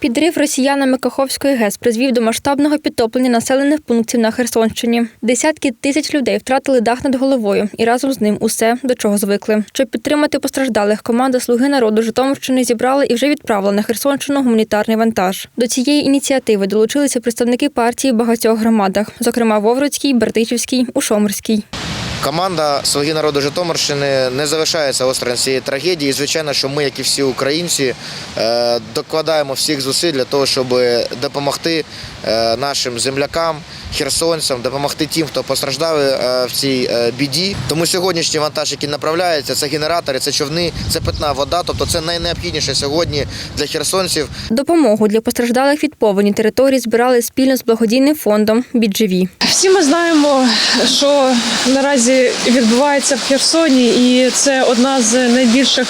Підрив росіянами Каховської ГЕС призвів до масштабного підтоплення населених пунктів на Херсонщині. Десятки тисяч людей втратили дах над головою і разом з ним усе, до чого звикли. Щоб підтримати постраждалих, команда Слуги народу Житомирщини зібрала і вже відправила на Херсонщину гуманітарний вантаж. До цієї ініціативи долучилися представники партії в багатьох громадах, зокрема Вовруцькій, Бертичівській, Ушомирській. Команда Слуги народу Житомирщини не залишається осторонь цієї трагедії. І, звичайно, що ми, як і всі українці, е, докладаємо всіх зусиль для того, щоб допомогти е, нашим землякам, херсонцям, допомогти тим, хто постраждали е, в цій е, біді. Тому сьогоднішній вантаж, який направляється, це генератори, це човни, це питна вода. Тобто це найнеобхідніше сьогодні для херсонців. Допомогу для постраждалих від повені територій збирали спільно з благодійним фондом «Бідживі». Всі ми знаємо, що наразі відбувається в Херсоні, і це одна з найбільших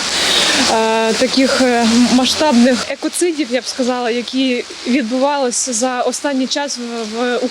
е, таких масштабних екоцидів, я б сказала, які відбувалися за останній час в, в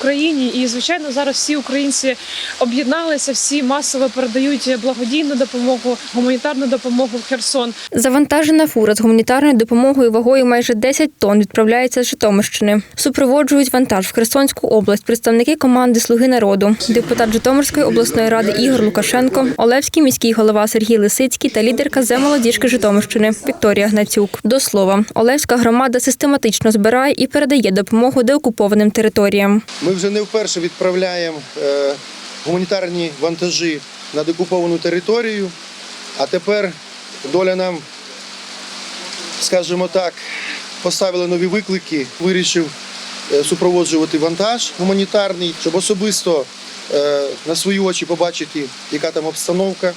Україні. І звичайно, зараз всі українці об'єдналися, всі масово передають благодійну допомогу, гуманітарну допомогу в Херсон. Завантажена фура з гуманітарною допомогою вагою майже 10 тонн відправляється з Житомирщини. Супроводжують вантаж в Херсонську область представники команди Слуги народу, депутат Житомирської обласної ради Ігор Лукашенко, Олевський міський голова Сергій Лисицький та лідерка земолодіжки Житомирщини Вікторія Гнацюк. До слова, Олевська громада систематично збирає і передає допомогу деокупованим територіям. Ми вже не вперше відправляємо е, гуманітарні вантажі на декуповану територію, а тепер доля нам, скажімо так, поставила нові виклики, вирішив е, супроводжувати вантаж гуманітарний, щоб особисто е, на свої очі побачити, яка там обстановка.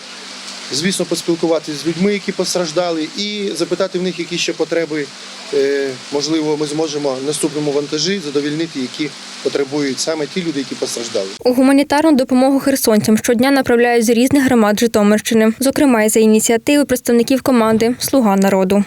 Звісно, поспілкуватися з людьми, які постраждали, і запитати в них, які ще потреби, е, можливо, ми зможемо в наступному вантажі задовільнити, які потребують саме ті люди, які постраждали. У гуманітарну допомогу херсонцям щодня направляють з різних громад Житомирщини, зокрема й за ініціативи представників команди Слуга народу.